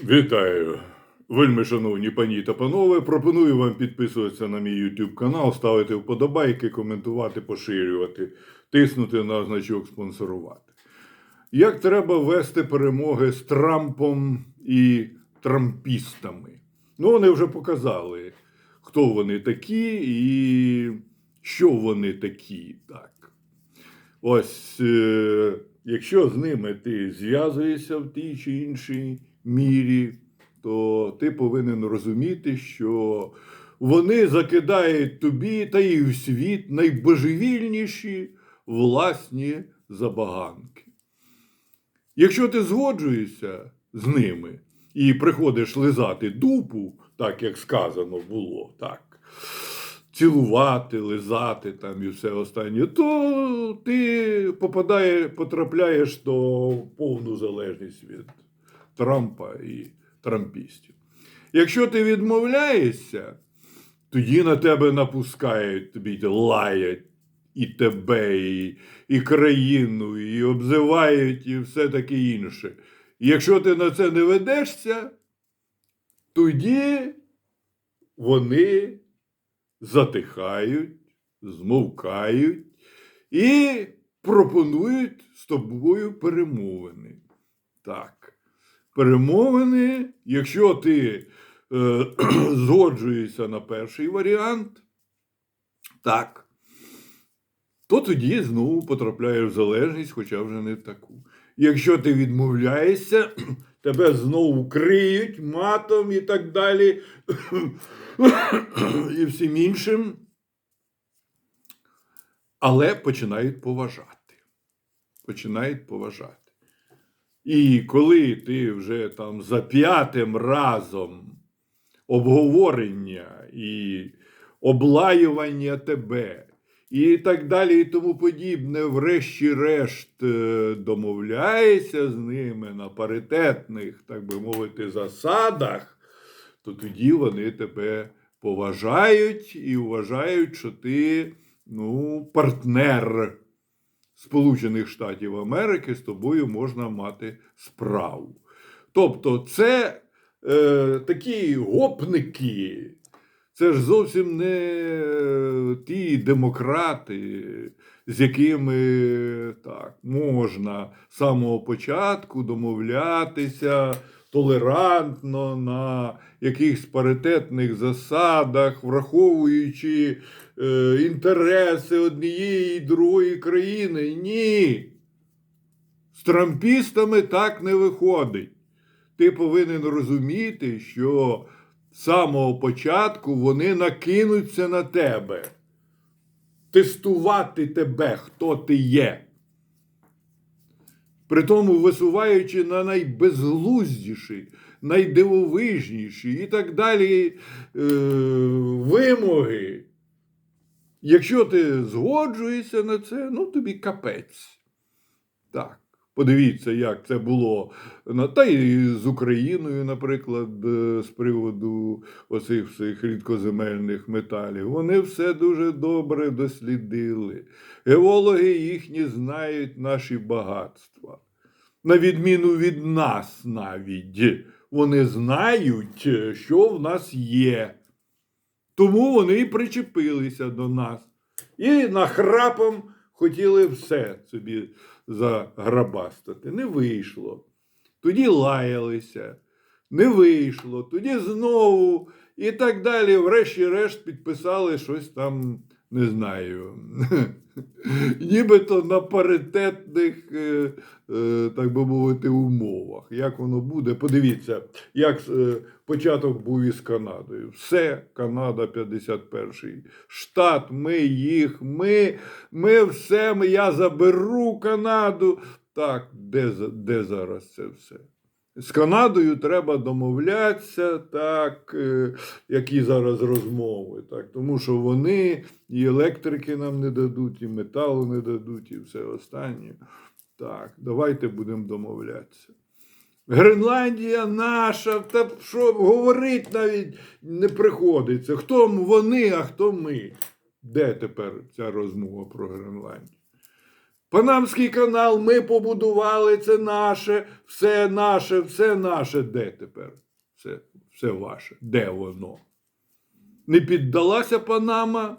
Вітаю! Вельми шановні пані та панове. Пропоную вам підписуватися на мій YouTube канал, ставити вподобайки, коментувати, поширювати, тиснути на значок спонсорувати. Як треба вести перемоги з Трампом і трампістами? Ну, вони вже показали, хто вони такі і що вони такі. Так. Ось, е, якщо з ними ти зв'язуєшся в тій чи іншій мірі, то ти повинен розуміти, що вони закидають тобі та й в світ найбожевільніші власні забаганки. Якщо ти згоджуєшся з ними і приходиш лизати дупу, так як сказано було, так, цілувати, лизати там і все останнє, то ти попадає, потрапляєш до повну залежність від Трампа і трампістів. Якщо ти відмовляєшся, тоді на тебе напускають, тобі лаять і тебе, і, і країну, і обзивають, і все таке інше. І якщо ти на це не ведешся, тоді вони затихають, змовкають і пропонують з тобою перемовини. Так. Перемовини, якщо ти е, згоджуєшся на перший варіант, так, то тоді знову потрапляєш в залежність, хоча вже не в таку. Якщо ти відмовляєшся, тебе знову криють матом і так далі, і всім іншим, але починають поважати. Починають поважати. І коли ти вже там за п'ятим разом обговорення і облаювання тебе, і так далі, і тому подібне, врешті-решт е, домовляєшся з ними на паритетних, так би мовити, засадах, то тоді вони тебе поважають і вважають, що ти ну, партнер. Сполучених Штатів Америки з тобою можна мати справу. Тобто, це е, такі гопники, це ж зовсім не е, ті демократи, з якими так, можна з самого початку домовлятися толерантно на якихось паритетних засадах, враховуючи е, інтереси однієї і другої країни. Ні. З трампістами так не виходить. Ти повинен розуміти, що з самого початку вони накинуться на тебе, тестувати тебе, хто ти є. Притому висуваючи на найбезглуздіші, найдивовижніші і так далі е, вимоги. Якщо ти згоджуєшся на це, ну тобі капець. Так. Подивіться, як це було та й з Україною, наприклад, е, з приводу оцих всіх рідкоземельних металів. Вони все дуже добре дослідили. Геологи їхні знають наші багатства. На відміну від нас навіть, вони знають, що в нас є. Тому вони і причепилися до нас. І нахрапом хотіли все собі заграбастати. Не вийшло. Тоді лаялися, не вийшло, тоді знову і так далі. Врешті-решт підписали щось там, не знаю. Нібито на паритетних, е, е, так би мовити, умовах. Як воно буде? Подивіться, як е, початок був із Канадою. Все, Канада 51 штат, ми їх, ми, ми все, я заберу Канаду. Так, де, де зараз це все? З Канадою треба домовлятися, так, е, які зараз розмови, так, тому що вони і електрики нам не дадуть, і металу не дадуть, і все останнє. Так, давайте будемо домовлятися. Гренландія наша, та що говорить навіть не приходиться. Хто вони, а хто ми? Де тепер ця розмова про Гренландію? Панамський канал ми побудували, це наше, все наше, все наше. Де тепер? Все, все ваше. Де воно? Не піддалася Панама?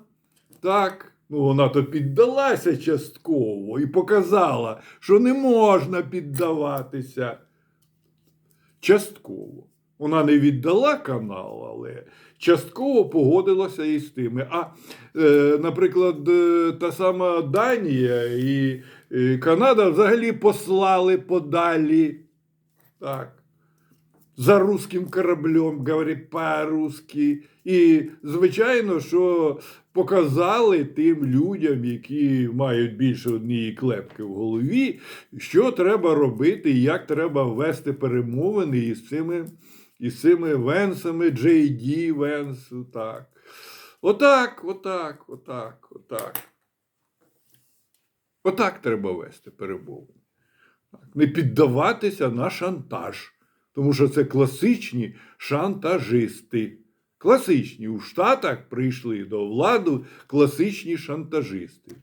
Так. Ну, вона то піддалася частково і показала, що не можна піддаватися частково. Вона не віддала канал, але частково погодилася із тими. А, е, наприклад, е, та сама Данія і, Канада взагалі послали подалі. Так. За русським кораблем, говорить по-русски. І, звичайно, що показали тим людям, які мають більше однієї клепки в голові, що треба робити і як треба вести перемовини із цими, із цими Венсами, Джей Ді Венсу. Так. Отак, отак, отак, отак. Отак треба вести перемовини. Не піддаватися на шантаж. Тому що це класичні шантажисти. Класичні у Штатах прийшли до влади класичні шантажисти.